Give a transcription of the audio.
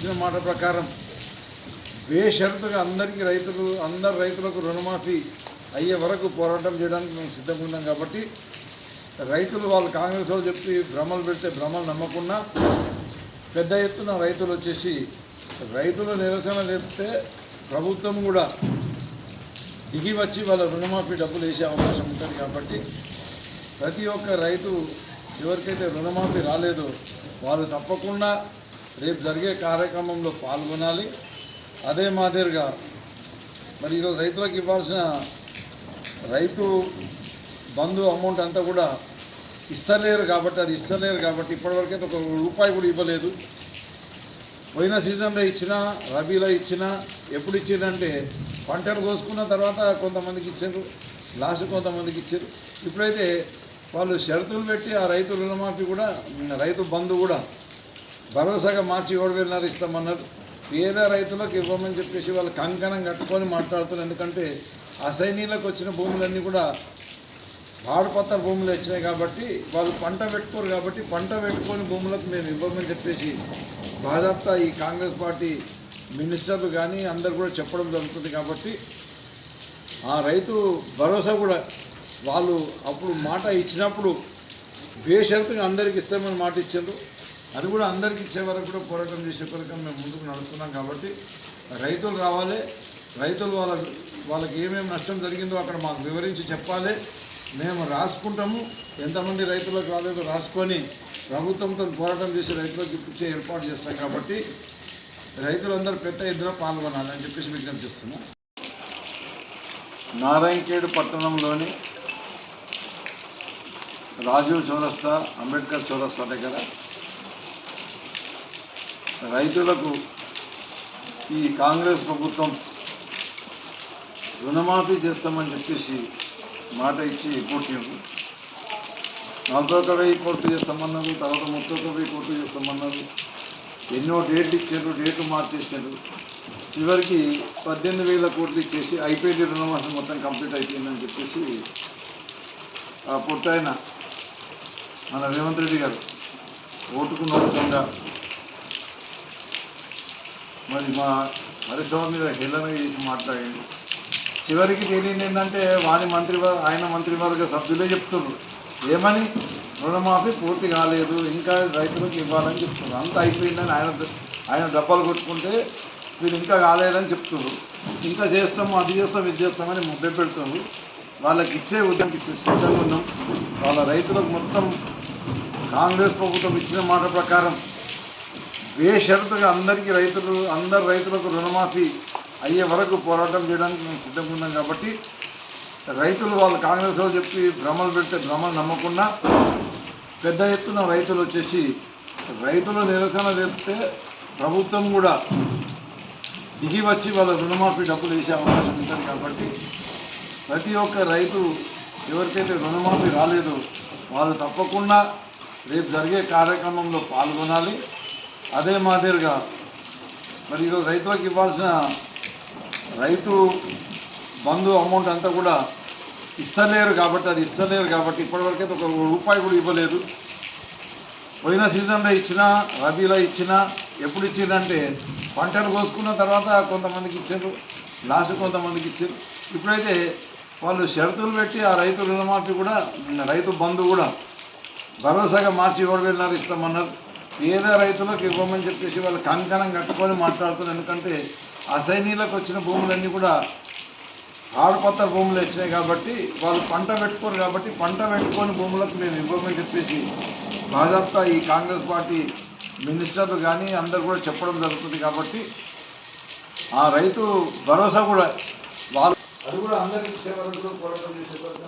ఇచ్చిన మాట ప్రకారం బేషరతుగా అందరికీ రైతులు అందరు రైతులకు రుణమాఫీ అయ్యే వరకు పోరాటం చేయడానికి మేము సిద్ధంగా ఉన్నాం కాబట్టి రైతులు వాళ్ళు కాంగ్రెస్ వాళ్ళు చెప్పి భ్రమలు పెడితే భ్రమలు నమ్మకుండా పెద్ద ఎత్తున రైతులు వచ్చేసి రైతులు నిరసన చెప్తే ప్రభుత్వం కూడా దిగి వచ్చి వాళ్ళ రుణమాఫీ డబ్బులు వేసే అవకాశం ఉంటుంది కాబట్టి ప్రతి ఒక్క రైతు ఎవరికైతే రుణమాఫీ రాలేదో వాళ్ళు తప్పకుండా రేపు జరిగే కార్యక్రమంలో పాల్గొనాలి. అదే మాదిరిగా మరి ఈరోజు రైతులకు ఇవ్వాల్సిన రైతు బంధు అమౌంట్ అంతా కూడా ఇస్తలేరు కాబట్టి అది ఇస్తలేరు కాబట్టి ఇప్పటివరకైతే ఒక రూపాయి కూడా ఇవ్వలేదు. పోయిన సీజన్లో ఇచ్చినా రబీలో ఇచ్చినా ఎప్పుడు ఇచ్చిందంటే పంటలు కోసుకున్న తర్వాత కొంతమందికి ఇచ్చారు లాస్ట్ కొంతమందికి ఇచ్చారు ఇప్పుడైతే వాళ్ళు షరతులు పెట్టి ఆ రైతు రుణమాఫీ కూడా రైతు బంధు కూడా భరోసాగా మార్చి ఏడు వేలన్నర ఇస్తామన్నారు. పేద రైతులకు ఇవ్వమని చెప్పేసి వాళ్ళు కంకణం కట్టుకొని మాట్లాడుతున్నారు. ఎందుకంటే అసైనీలకు వచ్చిన భూములన్నీ కూడా వాడపత్ర భూములు వచ్చినాయి కాబట్టి వాళ్ళు పంట పెట్టుకోరు కాబట్టి పంట పెట్టుకొని భూములకు మేము ఇవ్వమని చెప్పేసి బాధాప్తా ఈ కాంగ్రెస్ పార్టీ మినిస్టర్లు కానీ అందరు కూడా చెప్పడం జరుగుతుంది కాబట్టి ఆ రైతు భరోసా కూడా వాళ్ళు అప్పుడు మాట ఇచ్చినప్పుడు బేషరతుగా అందరికి ఇస్తామని మాట ఇచ్చారు. అది కూడా అందరికి ఇచ్చే వరకు కూడా పోరాటం చేసే పథకం మేము ముందుకు నడుస్తున్నాం కాబట్టి రైతులు రావాలి. రైతులు వాళ్ళ వాళ్ళకి ఏమేమి నష్టం జరిగిందో అక్కడ మాకు వివరించి చెప్పాలి. మేము రాసుకుంటాము. ఎంతమంది రైతులకు రాలేదో రాసుకొని ప్రభుత్వంతో పోరాటం చేసి రైతులకు ఇప్పించే ఏర్పాటు చేస్తాం కాబట్టి రైతులందరూ పెద్ద ఇద్దరు పాల్గొనాలి అని చెప్పేసి విజ్ఞప్తి చేస్తున్నాం. నారాయణఖేడ్ పట్టణంలోని రాజీవ్ చౌరస్తా అంబేద్కర్ చౌరస్తా దగ్గర రైతులకు ఈ కాంగ్రెస్ ప్రభుత్వం రుణమాఫీ చేస్తామని చెప్పేసి మాట ఇచ్చి కొట్టిండ్రు నలభై ఒక వెయ్యి కోట్లు చేస్తామన్నారు తర్వాత ముప్పై ఒక వెయ్యి కోట్లు చేస్తామన్నారు. ఎన్నో డేట్లు ఇచ్చారు డేట్లు మార్చేసారు చివరికి పద్దెనిమిది వేల కోట్లు ఇచ్చేసి అయిపోయింది రుణమాసం మొత్తం కంప్లీట్ అయిపోయిందని చెప్పేసి ఆ పొట్టైన మన రేవంత్ రెడ్డి గారు ఓటుకు నోటంగా మరి మా హరిశ్రావు మీద హేళన చేసి మాట్లాడింది చివరికి తేలింది ఏంటంటే వారి మంత్రి ఆయన మంత్రివర్గ సభ్యులే చెప్తున్నారు. ఏమని? రుణమాఫీ పూర్తి కాలేదు ఇంకా రైతులకు ఇవ్వాలని చెప్తున్నారు. అంత అయిపోయిందని ఆయన ఆయన డబ్బాలు కొట్టుకుంటే వీళ్ళు ఇంకా కాలేదని చెప్తున్నారు. ఇంకా చేస్తాము అది చేస్తాం ఇది చేస్తామని ముద్ద పెడుతున్నారు వాళ్ళకి ఇచ్చే ఉద్యమం సిద్ధంగా ఉన్నాం. వాళ్ళ రైతులకు మొత్తం కాంగ్రెస్ ప్రభుత్వం ఇచ్చిన మాట ప్రకారం బేషరతుగా అందరికీ రైతులు అందరు రైతులకు రుణమాఫీ అయ్యే వరకు పోరాటం చేయడానికి మేము సిద్ధంగా ఉన్నాం కాబట్టి రైతులు వాళ్ళు కాంగ్రెస్ వాళ్ళు చెప్పి భ్రమలు పెడితే భ్రమలు నమ్మకుండా పెద్ద ఎత్తున రైతులు వచ్చేసి రైతులు నిరసన చేస్తే ప్రభుత్వం కూడా దిగి వచ్చి వాళ్ళ రుణమాఫీ డబ్బులు వేసే అవకాశం ఉంటుంది కాబట్టి ప్రతి ఒక్క రైతు ఎవరికైతే రుణమాఫీ రాలేదో వాళ్ళు తప్పకుండా రేపు జరిగే కార్యక్రమంలో పాల్గొనాలి. అదే మాదిరిగా మరి ఈరోజు రైతులకు ఇవ్వాల్సిన రైతు బంధు అమౌంట్ అంతా కూడా ఇస్తలేరు కాబట్టి అది ఇస్తలేరు కాబట్టి ఇప్పటివరకైతే ఒక రూపాయి కూడా ఇవ్వలేదు. పోయిన సీజన్లో ఇచ్చినా రబీలో ఇచ్చినా ఎప్పుడు ఇచ్చిందంటే పంటలు కోసుకున్న తర్వాత కొంతమందికి ఇచ్చారు లాస్ట్ కొంతమందికి ఇచ్చారు. ఇప్పుడైతే వాళ్ళు షరతులు పెట్టి ఆ రైతు రుణమాఫీ కూడా రైతు బంధు కూడా భరోసాగా మార్చి ఏడు వెళ్ళినారు ఇస్తామన్నారు. ఏదో రైతులకు ఇవ్వమని చెప్పేసి వాళ్ళు కంకణం కట్టుకొని మాట్లాడుతున్నారు. ఎందుకంటే అసైనీలకు వచ్చిన భూములన్నీ కూడా ఆడపత్ర భూములు వచ్చినాయి కాబట్టి వాళ్ళు పంట పెట్టుకోరు కాబట్టి పంట పెట్టుకొని భూములకు మేము ఇవ్వమని చెప్పేసి భాజపా ఈ కాంగ్రెస్ పార్టీ మినిస్టర్లు కానీ అందరు కూడా చెప్పడం జరుగుతుంది కాబట్టి ఆ రైతు భరోసా కూడా వాళ్ళు అది కూడా అందరికీ ఇచ్చే కూడా వరకు